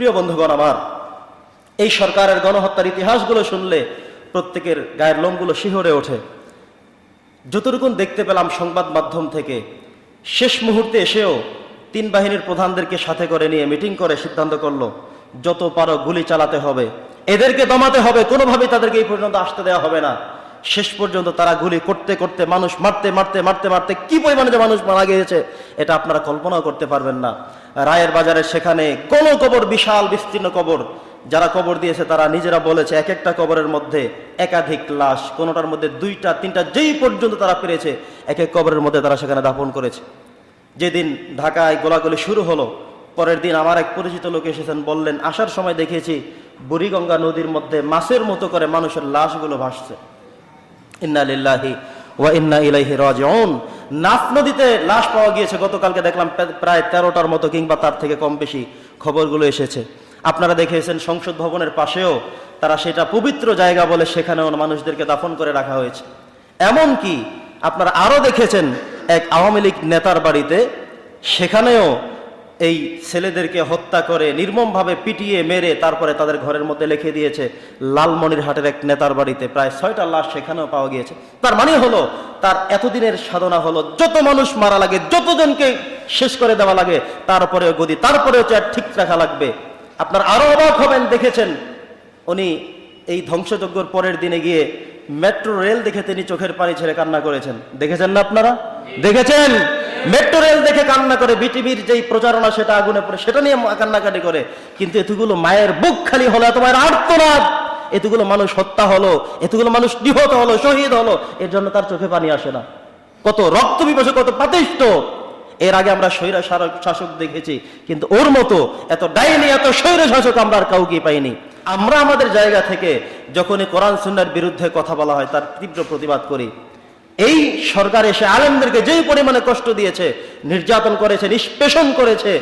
প্রিয় বন্ধুগণ আমার, এই সরকারের গণহত্যার ইতিহাসগুলো শুনলে প্রত্যেকের গায়ের লোমগুলো শিহরে ওঠে। যতটুকুন দেখতে পেলাম সংবাদ মাধ্যম থেকে, শেষ মুহূর্তে এসেও তিন বাহিনীর প্রধানদেরকে সাথে করে নিয়ে মিটিং করে সিদ্ধান্ত করল, যত পারো গুলি চালাতে হবে, এদেরকে দমাতে হবে, কোনোভাবেই তাদেরকে এই পর্যন্ত আসতে দেওয়া হবে না। শেষ পর্যন্ত তারা গুলি করতে করতে মানুষ মারতে মারতে মারতে মারতে কি পরিমাণে যে মানুষ মারা গিয়েছে, এটা আপনারা কল্পনাও করতে পারবেন না। রায়ের বাজারে সেখানে কোন কবর, বিশাল, বিস্তীর্ণ কবর, যারা কবর দিয়েছে তারা নিজেরা বলেছে, এক একটা কবরের মধ্যে একাধিক লাশ, কোনোটার মধ্যে দুইটা, তিনটা, যেই পর্যন্ত তারা পেরেছে, এক এক কবরের মধ্যে তারা সেখানে দাপন করেছে। যেদিন ঢাকায় গোলাগুলি শুরু হলো, পরের দিন আমার এক পরিচিত লোক এসেছেন, বললেন, আসার সময় দেখেছি বুড়িগঙ্গা নদীর মধ্যে মাছের মতো করে মানুষের লাশগুলো ভাসছে। ইন্না লিল্লাহি ওয়া ইন্না ইলাইহি রাজিউন। নাফ নদীতে লাশ পাওয়া গিয়েছে, গতকালকে দেখলাম প্রায় তেরোটার মতো কিংবা তার থেকে কম বেশি খবরগুলো এসেছে। আপনারা দেখেছেন সংসদ ভবনের পাশেও তারা সেটা পবিত্র জায়গা বলে সেখানেও মানুষদেরকে দাফন করে রাখা হয়েছে। এমন কি আপনারা আরও দেখেছেন, এক আওয়ামী লীগ নেতার বাড়িতে সেখানেও এই ছেলেদেরকে হত্যা করে নির্মমভাবে পিটিয়ে মেরে তারপরে তাদের ঘরের মধ্যে লিখে দিয়েছে লালমনিরহাটের এক নেতার বাড়িতে প্রায় ছয়টা লাশ সেখানেও পাওয়া গিয়েছে। তার মানে হলো তার এতদিনের সাধনা হলো যত মানুষ মারা লাগে যতজনকে শেষ করে দেওয়া লাগে তারপরেও গদি তারপরেও চেয়ার ঠিক রাখা লাগবে। আপনার আরও অবাক হবেন দেখেছেন? উনি এই ধ্বংসযজ্ঞর পরের দিনে গিয়ে মেট্রো রেল দেখে তিনি চোখের পানি ছেড়ে কান্না করেছেন। দেখেছেন না আপনারা? দেখেছেন? মেট্রো রেল দেখে কান্না করে, বিটিভির যেই প্রচারণা সেটা আগুনে পড়ে, সেটা নিয়ে কান্নাকাটি করে। কিন্তু এতগুলো মায়ের বুক খালি হলো, এত মায়ের আর্তনাদ। এতগুলো মানুষ হত্যা হলো, এতগুলো মানুষ নিহত হলো, শহীদ হলো, এর জন্য তার চোখে পানি আসে না। কত রক্ত বিপাশে কত পাতিষ্ঠ এর আগে আমরা স্বৈরা শাসক- দেখেছি, কিন্তু ওর মতো এত ডাইনি, এত স্বৈর শাসক আমরা আর কাউকে পাইনি। আমরা আমাদের জায়গা থেকে যখনই কোরআন সুন্নার বিরুদ্ধে কথা বলা হয়, তার তীব্র প্রতিবাদ করি। এই সরকার এসে আলেমদেরকে যেই পরিমাণে কষ্ট দিয়েছে, নির্যাতন করেছে, নিষ্পেষণ করেছে,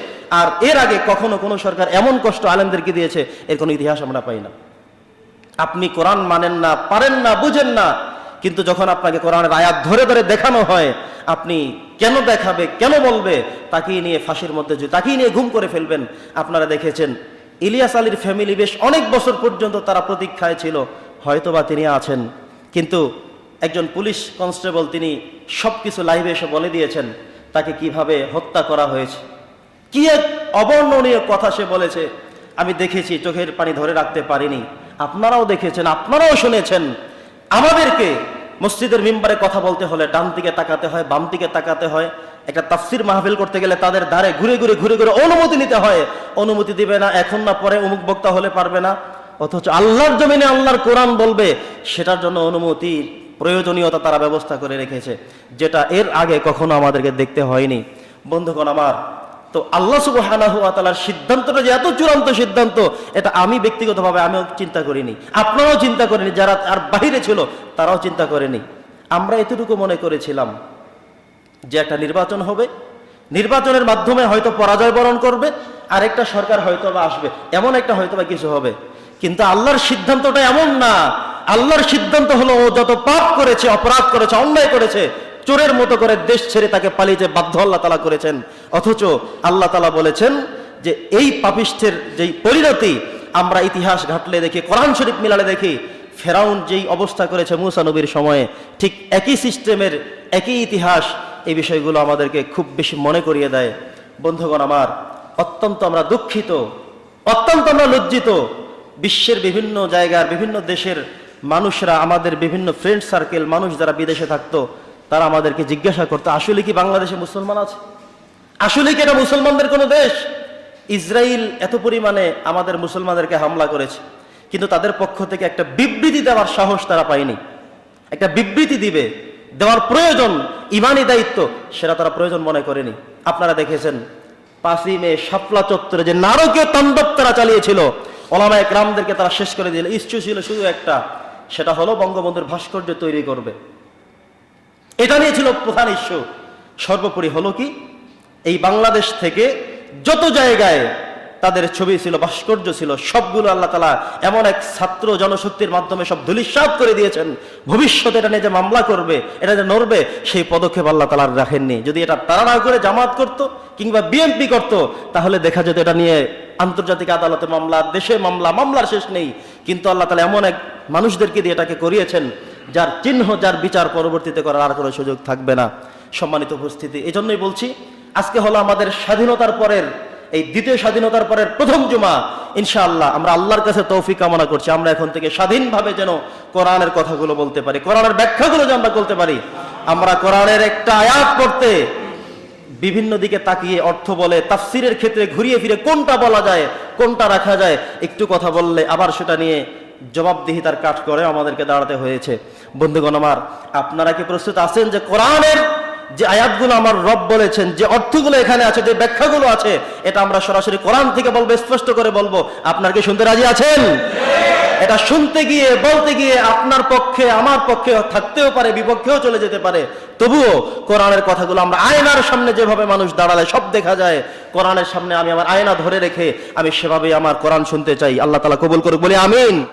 আর এর আগে কখনো কোনো সরকার এমন কষ্ট আলেমদেরকে দিয়েছে, এর কোনো ইতিহাস আমরা পাই না। আপনি কোরআন মানেন না, পারেন না, বুঝেন না, কিন্তু যখন আপনাকে কোরআনের আয়াত ধরে ধরে দেখানো হয়, আপনি কেন দেখাবে, কেন বলবে, তাকেই নিয়ে ফাঁসির মধ্যে তাকেই নিয়ে ঘুম করে ফেলবেন। আপনারা দেখেছেন, ইলিয়াস আলীর ফ্যামিলি বেশ অনেক বছর পর্যন্ত তারা প্রতীক্ষায় ছিল, হয়তোবা তিনি আছেন। কিন্তু একজন পুলিশ কনস্টেবল তিনি সব কিছু লাইভে এসে বলে দিয়েছেন, তাকে কীভাবে হত্যা করা হয়েছে। কি এক অবর্ণনীয় কথা সে বলেছে, আমি দেখেছি, চোখের পানি ধরে রাখতে পারিনি। আপনারাও দেখেছেন, আপনারাও শুনেছেন। আমাদেরকে মসজিদের মিম্বারে কথা বলতে হলে ডান দিকে তাকাতে হয়, বাম দিকে তাকাতে হয়। একটা তাফসির মাহফিল করতে গেলে তাদের দ্বারে ঘুরে ঘুরে ঘুরে ঘুরে অনুমতি নিতে হয়। অনুমতি দিবে না, এখন না, পরে অমুক বক্তা হলে পারবে না। অথচ আল্লাহর জমিনে আল্লাহর কোরআন বলবে, সেটার জন্য অনুমতি প্রয়োজনীয়তা তারা ব্যবস্থা করে রেখেছে, যেটা এর আগে কখনো আমাদেরকে দেখতে হয়নি। বন্ধুগণ আমার, তো আল্লাহ তাআলার সিদ্ধান্তটা যে এত চূড়ান্ত সিদ্ধান্ত, এটা আমি ব্যক্তিগতভাবে আমিও চিন্তা করিনি। আপনারাও চিন্তা করেনি যারা আর বাহিরে ছিল, তারাও চিন্তা করেনি। আমরা এতটুকু মনে করেছিলাম যে একটা নির্বাচন হবে। নির্বাচনের মাধ্যমে হয়তো পরাজয় বরণ করবে আর একটা সরকার হয়তো বা আসবে, এমন একটা হয়তো বা কিছু হবে। কিন্তু আল্লাহর সিদ্ধান্তটা এমন না আল্লাহর সিদ্ধান্ত হলো ও যত পাপ করেছে, অপরাধ করেছে, অন্যায় করেছে, চোরের মতো করে দেশ ছেড়ে তাকে পালিয়ে যে বাধ্য আল্লাহ তালা করেছেন। অথচ আল্লাহ তালা বলেছেন যে এই পাপিষ্ঠের যেই পরিণতি আমরা ইতিহাস ঘাটলে দেখি, কোরআন শরীফ মিলালে দেখি, ফেরাউন যেই অবস্থা করেছে মুসা নবীর সময়ে, ঠিক একই সিস্টেমের একই ইতিহাস এই বিষয়গুলো আমাদেরকে খুব বেশি মনে করিয়ে দেয়। বন্ধুগণ আমার, অত্যন্ত আমরা দুঃখিত, অত্যন্ত আমরা লজ্জিত, বিশ্বের বিভিন্ন জায়গার, বিভিন্ন দেশের মানুষরা আমাদের বিভিন্ন ফ্রেন্ড সার্কেল মানুষ যারা বিদেশে থাকতো, তারা আমাদেরকে জিজ্ঞাসা করতো, আসলে কি বাংলাদেশে মুসলমান আছে? আসলে কি এটা মুসলমানদের কোনো দেশ? ইসরায়েল এত পরিমাণে আমাদের মুসলমানদেরকে হামলা করেছে, কিন্তু তাদের পক্ষ থেকে একটা বিবৃতি দেওয়ার সাহস তারা পায়নি। একটা বিবৃতি দিবে, দেওয়ার প্রয়োজন, ইমানি দায়িত্ব, সেটা তারা প্রয়োজন মনে করেনি। আপনারা দেখেছেন, পাঁচই মে শাপলা চত্বরে যে নারকীয় তাণ্ডব তারা চালিয়েছিল, ওলামায় গ্রামদেরকে তারা শেষ করে দিল। ইস্যু ছিল শুধু একটা সেটা হলো বঙ্গবন্ধুর ভাস্কর্য তৈরি করবে। এটা নিয়ে ছিল প্রধান ইস্যু। সর্বোপরি হলো কি, এই বাংলাদেশ থেকে যত জায়গায় তাদের ছবি ছিল, ভাস্কর্য ছিল, সবগুলো আল্লাহ তালা এমন এক ছাত্র জনশক্তির মাধ্যমে সব ধুলিস্বাদ করে দিয়েছেন। ভবিষ্যতে এটা নিয়ে যে মামলা করবে, এটা যে নড়বে, সেই পদক্ষেপ আল্লাহ তালা রাখেননি। যদি এটা তারা না করে জামাত করত কিংবা বিএনপি করত, তাহলে দেখা যেত এটা নিয়ে আন্তর্জাতিক আদালতে মামলা, দেশে মামলা, মামলার শেষ নেই। কিন্তু আল্লাহ তালা এমন এক মানুষদেরকে দিয়ে এটাকে করিয়েছেন, যার চিহ্ন, যার বিচার পরবর্তীতে করার আর কোনো সুযোগ থাকবে না। সম্মানিত উপস্থিতি এই জন্যই বলছি, আজকে হলো আমাদের স্বাধীনতার পরের, এই দ্বিতীয় স্বাধীনতার পরের প্রথম জুমা। ইনশাআল্লাহ, আমরা আল্লাহর কাছে তৌফিক কামনা করছি, আমরা এখন থেকে স্বাধীনভাবে যেন কোরআনের কথাগুলো বলতে পারি, কোরআনের ব্যাখ্যাগুলো যেন আমরা বলতে পারি। আমরা কোরআনের একটা আয়াত করতে বিভিন্ন দিকে তাকিয়ে অর্থ বলে, তাফসিরের ক্ষেত্রে ঘুরিয়ে ফিরে কোনটা বলা যায়, কোনটা রাখা যায়, একটু কথা বললে আবার সেটা নিয়ে জবাবদিহিতার কাঠ করে আমাদেরকে দাঁড়াতে হয়েছে। বন্ধুগণ আমার, আপনারা কি প্রস্তুত আছেন যে কোরআনের যে আয়াতগুলো আমার রব বলেছেন, যে অর্থগুলো এখানে আছে, যে ব্যাখ্যাগুলো আছে, এটা আমরা সরাসরি কোরআন থেকে বলব, স্পষ্ট করে বলব। আপনার কি শুনতে রাজি আছেন? এটা শুনতে গিয়ে, বলতে গিয়ে আপনার পক্ষে, আমার পক্ষে থাকতেও পারে, বিপক্ষেও চলে যেতে পারে। তবুও কোরআনের কথাগুলো আমরা আয়নার সামনে যেভাবে মানুষ দাঁড়ালে সব দেখা যায়, কোরআনের সামনে আমি আমার আয়না ধরে রেখে আমি সেভাবে আমার কোরআন শুনতে চাই। আল্লাহ তালা কবুল করুক, বলি আমিন।